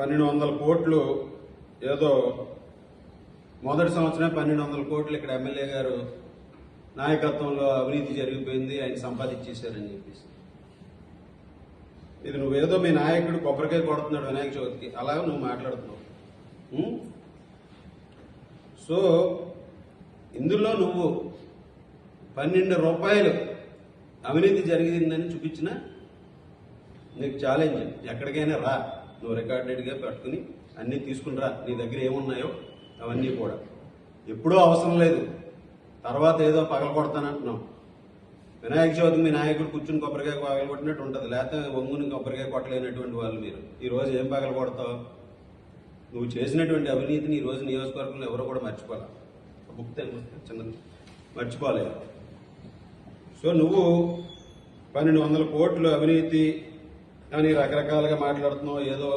పన్నెండు వందల కోట్లు ఏదో మొదటి సంవత్సరమే పన్నెండు వందల కోట్లు ఇక్కడ ఎమ్మెల్యే గారు నాయకత్వంలో అవినీతి జరిగిపోయింది ఆయన సంపాదించేశారని చెప్పేసి. ఇది నువ్వేదో మీ నాయకుడు కొబ్బరికాయ కొడుతున్నాడు వినాయక చవితికి అలాగే నువ్వు మాట్లాడుతున్నావు. సో ఇందులో నువ్వు పన్నెండు రూపాయలు అవినీతి జరిగిందని చూపించిన నీకు ఛాలెంజ్ ఎక్కడికైనా రా. నువ్వు రికార్డెడ్గా పెట్టుకుని అన్నీ తీసుకునిరా. నీ దగ్గర ఏమున్నాయో అవన్నీ కూడా. ఎప్పుడూ అవసరం లేదు. తర్వాత ఏదో పగల కొడతానంటున్నావు వినాయక చవితికి మీ నాయకుడు కూర్చుని కొబ్బరికాయ పగల కొట్టినట్టు ఉంటుంది. లేకపోతే ఒంగుని కొబ్బరికాయ కొట్టలేనటువంటి వాళ్ళు మీరు. ఈరోజు ఏం పగల కొడతావు? నువ్వు చేసినటువంటి అవినీతిని ఈ రోజు నియోజకవర్గంలో ఎవరు కూడా మర్చిపోలే. బుక్ చిన్న మర్చిపోలేదు సో నువ్వు పన్నెండు వందల కోట్లు అవినీతి కానీ రకరకాలుగా మాట్లాడుతున్నావు ఏదో